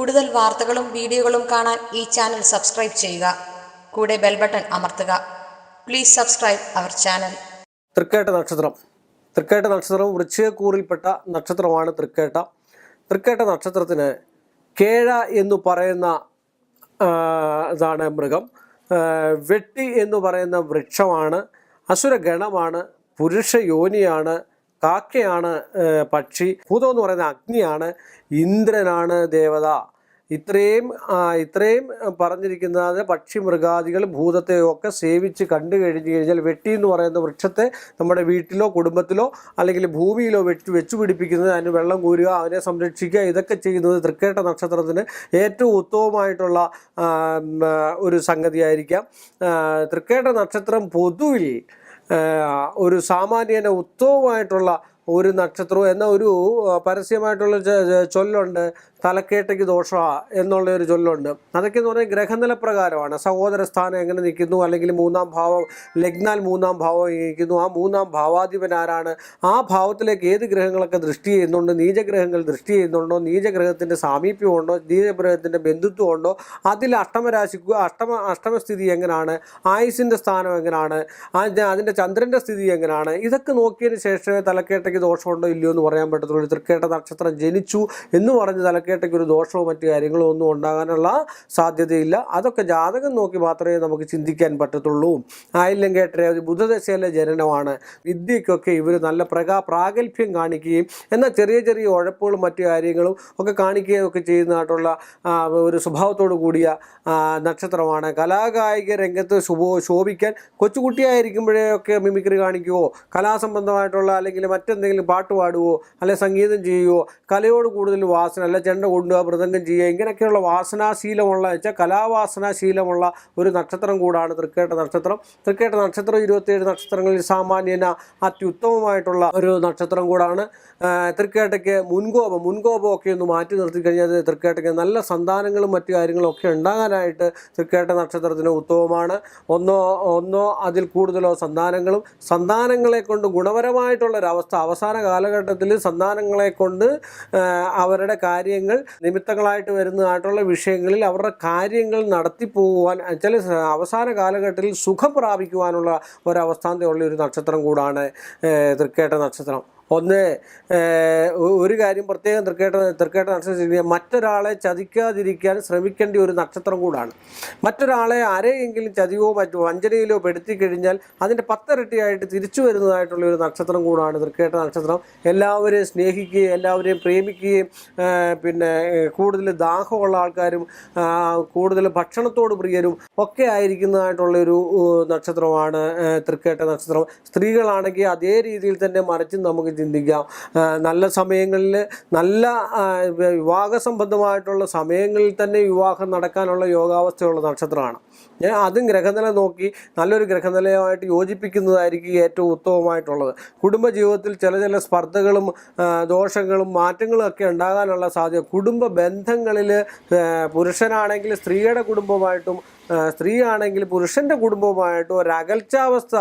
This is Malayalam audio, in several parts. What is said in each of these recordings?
കൂടുതൽ വാർത്തകളും വീഡിയോകളും കാണാൻ ഈ ചാനൽ സബ്സ്ക്രൈബ് ചെയ്യുക. കൂടെ ബെൽ ബട്ടൺ അമർത്തുക. Please subscribe our channel. തൃക്കേട്ട നക്ഷത്രം. തൃക്കേട്ട നക്ഷത്രം വൃശ്ചികക്കൂറിൽപ്പെട്ട നക്ഷത്രമാണ് തൃക്കേട്ട. തൃക്കേട്ട നക്ഷത്രത്തിന് കേഴ എന്നു പറയുന്ന ഇതാണ് മൃഗം. വെട്ടി എന്ന് പറയുന്ന വൃക്ഷമാണ്. അസുരഗണമാണ്. പുരുഷ യോനിയാണ് കാക്കയാണ് പക്ഷി. ഭൂതം എന്ന് പറയുന്ന അഗ്നിയാണ്. ഇന്ദ്രനാണ് ദേവത. ഇത്രയും ഇത്രയും പറഞ്ഞിരിക്കുന്നത് പക്ഷി മൃഗാദികൾ ഭൂതത്തെയൊക്കെ സേവിച്ച് കണ്ടു കഴിഞ്ഞു കഴിഞ്ഞാൽ വെട്ടി എന്ന് പറയുന്ന വൃക്ഷത്തെ നമ്മുടെ വീട്ടിലോ കുടുംബത്തിലോ അല്ലെങ്കിൽ ഭൂമിയിലോ വെട്ടി വെച്ചു പിടിപ്പിക്കുന്നത് അതിന് വെള്ളം കോരുക അതിനെ സംരക്ഷിക്കുക ഇതൊക്കെ ചെയ്യുന്നത് തൃക്കേട്ട നക്ഷത്രത്തിന് ഏറ്റവും ഉത്തമമായിട്ടുള്ള ഒരു സംഗതിയായിരിക്കാം. തൃക്കേട്ട നക്ഷത്രം പൊതുവിൽ ഒരു സാമാന്യന ഉത്തമമായിട്ടുള്ള ഒരു നക്ഷത്രവും എന്ന ഒരു പരസ്യമായിട്ടുള്ള ചൊല്ലുണ്ട്. തലക്കേട്ടയ്ക്ക് ദോഷ എന്നുള്ള ഒരു ചൊല്ലുണ്ട്. അതൊക്കെ എന്ന് പറഞ്ഞാൽ ഗ്രഹനില പ്രകാരമാണ്. സഹോദര സ്ഥാനം എങ്ങനെ നിൽക്കുന്നു അല്ലെങ്കിൽ മൂന്നാം ഭാവം ലഗ്നാൽ മൂന്നാം ഭാവം ഇരിക്കുന്നു. ആ മൂന്നാം ഭാവാധിപൻ ആരാണ്? ആ ഭാവത്തിലേക്ക് ഏത് ഗ്രഹങ്ങളൊക്കെ ദൃഷ്ടി ചെയ്യുന്നുണ്ട്? നീചഗ്രഹങ്ങൾ ദൃഷ്ടി ചെയ്യുന്നുണ്ടോ? നീചഗ്രഹത്തിന്റെ സാമീപ്യമുണ്ടോ നീചഗ്രഹത്തിന്റെ ബന്ധുത്വമുണ്ടോ അതിൽ അഷ്ടമരാശി അഷ്ടമ അഷ്ടമസ്ഥിതി എങ്ങനെയാണ് ആയുസിന്റെ സ്ഥാനം എങ്ങനെയാണ് അതിന്റെ ചന്ദ്രന്റെ സ്ഥിതി എങ്ങനെയാണ് ഇതൊക്കെ നോക്കിയതിന് ശേഷമേ തലക്കേട്ടയ്ക്ക് ദോഷമുണ്ടോ ഇല്ലയോ എന്ന് പറയാൻ പറ്റത്തുള്ളൂ. തൃക്കേട്ട നക്ഷത്രം ജനിച്ചു എന്ന് പറഞ്ഞ് തലക്കേട്ടയ്ക്ക് ഒരു ദോഷമോ മറ്റു കാര്യങ്ങളോ ഒന്നും ഉണ്ടാകാനുള്ള സാധ്യതയില്ല. അതൊക്കെ ജാതകം നോക്കി മാത്രമേ നമുക്ക് ചിന്തിക്കാൻ പറ്റത്തുള്ളൂ. ആയില്യം കേട്ടേ ഒരു ബുധദശയിലെ ജനനമാണ്. വിദ്യയ്ക്കൊക്കെ ഇവർ നല്ല പ്രകാ പ്രാഗൽഭ്യം കാണിക്കുകയും എന്നാൽ ചെറിയ ചെറിയ ഉഴപ്പുകളും മറ്റു കാര്യങ്ങളും ഒക്കെ കാണിക്കുകയും ഒക്കെ ചെയ്യുന്നതായിട്ടുള്ള ഒരു സ്വഭാവത്തോടു കൂടിയ നക്ഷത്രമാണ്. കലാകായിക രംഗത്ത് ശുഭോ ശോഭിക്കാൻ കൊച്ചുകുട്ടിയായിരിക്കുമ്പോഴേ ഒക്കെ മിമിക്രി കാണിക്കുവോ കലാസംബന്ധമായിട്ടുള്ള അല്ലെങ്കിൽ മറ്റെന്തെങ്കിലും പാട്ട് പാടുവോ അല്ലെ സംഗീതം ചെയ്യുവോ കലയോട് കൂടുതൽ വാസന അല്ലെ ചെണ്ട കൊണ്ടുപോവുക മൃദംഗം ചെയ്യുക ഇങ്ങനെയൊക്കെയുള്ള വാസനാശീലമുള്ള വെച്ചാൽ കലാവാസനാശീലമുള്ള ഒരു നക്ഷത്രം കൂടാണ് തൃക്കേട്ട നക്ഷത്രം. തൃക്കേട്ട നക്ഷത്രം ഇരുപത്തിയേഴ് നക്ഷത്രങ്ങളിൽ സാമാന്യന അത്യുത്തമമായിട്ടുള്ള ഒരു നക്ഷത്രം കൂടാണ്. തൃക്കേട്ടയ്ക്ക് മുൻകോപം മുൻകോപമൊക്കെ ഒന്ന് മാറ്റി നിർത്തി കഴിഞ്ഞാൽ തൃക്കേട്ടയ്ക്ക് നല്ല സന്താനങ്ങളും മറ്റു കാര്യങ്ങളും ഒക്കെ ഉണ്ടാകാനായിട്ട് തൃക്കേട്ട നക്ഷത്രത്തിന് ഉത്തമമാണ്. ഒന്നോ ഒന്നോ അതിൽ കൂടുതലോ സന്താനങ്ങളും സന്താനങ്ങളെ കൊണ്ട് ഗുണപരമായിട്ടുള്ള ഒരവസ്ഥ അവസാന കാലഘട്ടത്തിൽ സന്താനങ്ങളെ കൊണ്ട് അവരുടെ കാര്യങ്ങൾ നിമിത്തങ്ങളായിട്ട് വരുന്നതായിട്ടുള്ള വിഷയങ്ങളിൽ അവരുടെ കാര്യങ്ങൾ നടത്തി പോകുവാൻ ചില അവസാന കാലഘട്ടത്തിൽ സുഖം പ്രാപിക്കുവാനുള്ള ഒരവസ്ഥാന്തയുള്ള ഒരു നക്ഷത്രം കൂടാണ് തൃക്കേട്ട നക്ഷത്രം. ഒന്ന് ഒരു കാര്യം പ്രത്യേകം തൃക്കേട്ട തൃക്കേട്ട നക്ഷത്രം മറ്റൊരാളെ ചതിക്കാതിരിക്കാൻ ശ്രമിക്കേണ്ട ഒരു നക്ഷത്രം കൂടാണ്. മറ്റൊരാളെ ആരെയെങ്കിലും ചതിവോ മറ്റോ വഞ്ചനയിലോ പെടുത്തി കഴിഞ്ഞാൽ അതിന്റെ പത്തിരട്ടിയായിട്ട് തിരിച്ചു വരുന്നതായിട്ടുള്ള ഒരു നക്ഷത്രം കൂടാണ് തൃക്കേട്ട നക്ഷത്രം. എല്ലാവരെയും സ്നേഹിക്കുകയും എല്ലാവരെയും പ്രേമിക്കുകയും പിന്നെ കൂടുതൽ ദാഹമുള്ള ആൾക്കാരും കൂടുതൽ ഭക്ഷണത്തോട് പ്രിയരും ഒക്കെ ആയിരിക്കുന്നതായിട്ടുള്ളൊരു നക്ഷത്രമാണ് തൃക്കേട്ട നക്ഷത്രം. സ്ത്രീകളാണെങ്കിൽ അതേ രീതിയിൽ തന്നെ മറിച്ചും നമുക്ക് ചിന്തിക്കാം. നല്ല സമയങ്ങളിൽ നല്ല വിവാഹ സംബന്ധമായിട്ടുള്ള സമയങ്ങളിൽ തന്നെ വിവാഹം നടക്കാനുള്ള യോഗാവസ്ഥയുള്ള നക്ഷത്രമാണ്. അതും ഗ്രഹനില നോക്കി നല്ലൊരു ഗ്രഹനിലയുമായിട്ട് യോജിപ്പിക്കുന്നതായിരിക്കും ഏറ്റവും ഉത്തമമായിട്ടുള്ളത്. കുടുംബജീവിതത്തിൽ ചില ചില സ്പർദ്ധകളും ദോഷങ്ങളും മാറ്റങ്ങളും ഒക്കെ ഉണ്ടാകാനുള്ള സാധ്യത. കുടുംബ ബന്ധങ്ങളിൽ പുരുഷനാണെങ്കിൽ സ്ത്രീയുടെ കുടുംബമായിട്ടും സ്ത്രീ ആണെങ്കിൽ പുരുഷന്റെ കുടുംബവുമായിട്ട് ഒരു അകൽച്ചാവസ്ഥ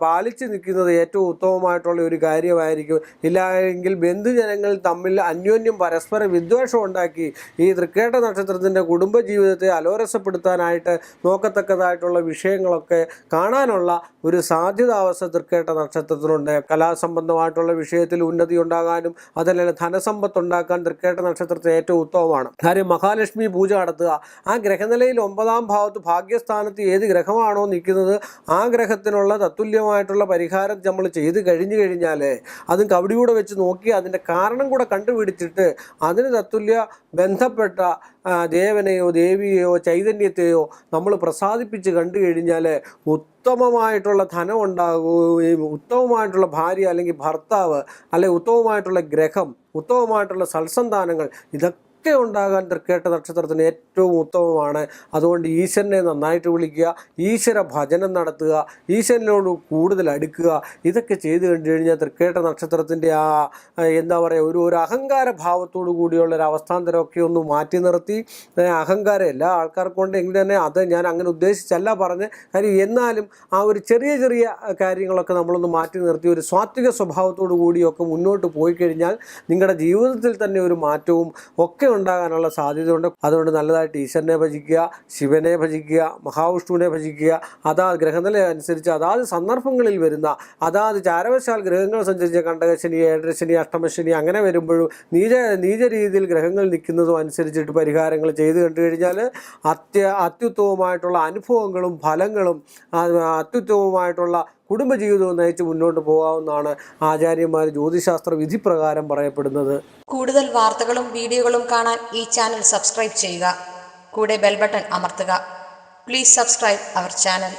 പാലിച്ച് നിൽക്കുന്നത് ഏറ്റവും ഉത്തമമായിട്ടുള്ള ഒരു കാര്യമായിരിക്കും. ഇല്ലെങ്കിൽ ബന്ധുജനങ്ങൾ തമ്മിൽ അന്യോന്യം പരസ്പര വിദ്വേഷം ഉണ്ടാക്കി ഈ തൃക്കേട്ട നക്ഷത്രത്തിന്റെ കുടുംബജീവിതത്തെ അലോരസപ്പെടുത്താനായിട്ട് നോക്കത്തക്കതായിട്ടുള്ള വിഷയങ്ങളൊക്കെ കാണാനുള്ള ഒരു സാധ്യതാവസ്ഥ തൃക്കേട്ട നക്ഷത്രത്തിനുണ്ട് കലാസംബന്ധമായിട്ടുള്ള വിഷയത്തിൽ ഉന്നതി ഉണ്ടാകാനും അതല്ലെങ്കിൽ ധനസമ്പത്ത് ഉണ്ടാക്കാൻ തൃക്കേട്ട നക്ഷത്രത്തെ ഏറ്റവും ഉത്തമമാണ്. കാര്യം മഹാലക്ഷ്മി പൂജ നടത്തുക. ആ ഗ്രഹനിലയിൽ ഒമ്പതാം ഭാവത്ത് ഭാഗ്യസ്ഥാനത്ത് ഏത് ഗ്രഹമാണോ നിൽക്കുന്നത് ആ ഗ്രഹത്തിനുള്ള തത്തുല്യമായിട്ടുള്ള പരിഹാരം നമ്മൾ ചെയ്ത് കഴിഞ്ഞു കഴിഞ്ഞാൽ അതും കവടിയൂടെ വെച്ച് നോക്കി അതിന്റെ കാരണം കൂടെ കണ്ടുപിടിച്ചിട്ട് അതിന് തത്തുല്യ ബന്ധപ്പെട്ട ദേവനെയോ ദേവിയെയോ ചൈതന്യത്തെയോ നമ്മൾ പ്രസാദിപ്പിച്ച് കണ്ടു കഴിഞ്ഞാൽ ഉത്തമമായിട്ടുള്ള ധനം ഉണ്ടാകുകയും ഉത്തമമായിട്ടുള്ള ഭാര്യ അല്ലെങ്കിൽ ഭർത്താവ് അല്ലെങ്കിൽ ഉത്തമമായിട്ടുള്ള ഗ്രഹം ഉത്തമമായിട്ടുള്ള സൽസന്താനങ്ങൾ ഇതൊക്കെ ഒക്കെ ഉണ്ടാകാൻ തൃക്കേട്ട നക്ഷത്രത്തിന് ഏറ്റവും ഉത്തമമാണ്. അതുകൊണ്ട് ഈശ്വരനെ നന്നായിട്ട് വിളിക്കുക ഈശ്വര ഭജനം നടത്തുക ഈശ്വരനോട് കൂടുതൽ അടുക്കുക ഇതൊക്കെ ചെയ്തു കഴിഞ്ഞു കഴിഞ്ഞാൽ തൃക്കേട്ട നക്ഷത്രത്തിന്റെ ആ എന്താ പറയുക ഒരു ഒരു അഹങ്കാര ഭാവത്തോടു കൂടിയുള്ള ഒരു അവസ്ഥാന്തരമൊക്കെ ഒന്ന് മാറ്റി നിർത്തി. അഹങ്കാരം എല്ലാ ആൾക്കാർക്കും കൊണ്ട് എങ്കിൽ തന്നെ അത് ഞാൻ അങ്ങനെ ഉദ്ദേശിച്ചല്ല പറഞ്ഞ്. കാര്യം എന്നാലും ആ ഒരു ചെറിയ ചെറിയ കാര്യങ്ങളൊക്കെ നമ്മളൊന്ന് മാറ്റി നിർത്തി ഒരു സ്വാത്വിക സ്വഭാവത്തോടു കൂടിയൊക്കെ മുന്നോട്ട് പോയി കഴിഞ്ഞാൽ നിങ്ങളുടെ ജീവിതത്തിൽ തന്നെ ഒരു മാറ്റവും ഒക്കെ ഉണ്ടാകാനുള്ള സാധ്യതയുണ്ട്. അതുകൊണ്ട് നല്ലതായിട്ട് ഈശ്വരനെ ഭജിക്കുക ശിവനെ ഭജിക്കുക മഹാവിഷ്ണുവിനെ ഭജിക്കുക അതാ ഗ്രഹനില അനുസരിച്ച് അതാത് സന്ദർഭങ്ങളിൽ വരുന്ന അതാത് ചാരവശാൽ ഗ്രഹങ്ങൾ സഞ്ചരിച്ച കണ്ടകശനി ഏഴരശനി അഷ്ടമശനി അങ്ങനെ വരുമ്പോഴും നീച നീച രീതിയിൽ ഗ്രഹങ്ങൾ നിൽക്കുന്നതും അനുസരിച്ചിട്ട് പരിഹാരങ്ങൾ ചെയ്ത് കണ്ടു കഴിഞ്ഞാൽ അത്യ അത്യുത്തമമായിട്ടുള്ള അനുഭവങ്ങളും ഫലങ്ങളും അത്യുത്തമമായിട്ടുള്ള കുടുംബജീവിതവും നയിച്ച് മുന്നോട്ട് പോകാവുന്നതാണ് ആചാര്യന്മാർ ജ്യോതിശാസ്ത്ര വിധി പ്രകാരം പറയപ്പെടുന്നത്. കൂടുതൽ വാർത്തകളും വീഡിയോകളും കാണാൻ ഈ ചാനൽ സബ്സ്ക്രൈബ് ചെയ്യുക. കൂടെ ബെൽബട്ടൺ അമർത്തുക. Please subscribe our channel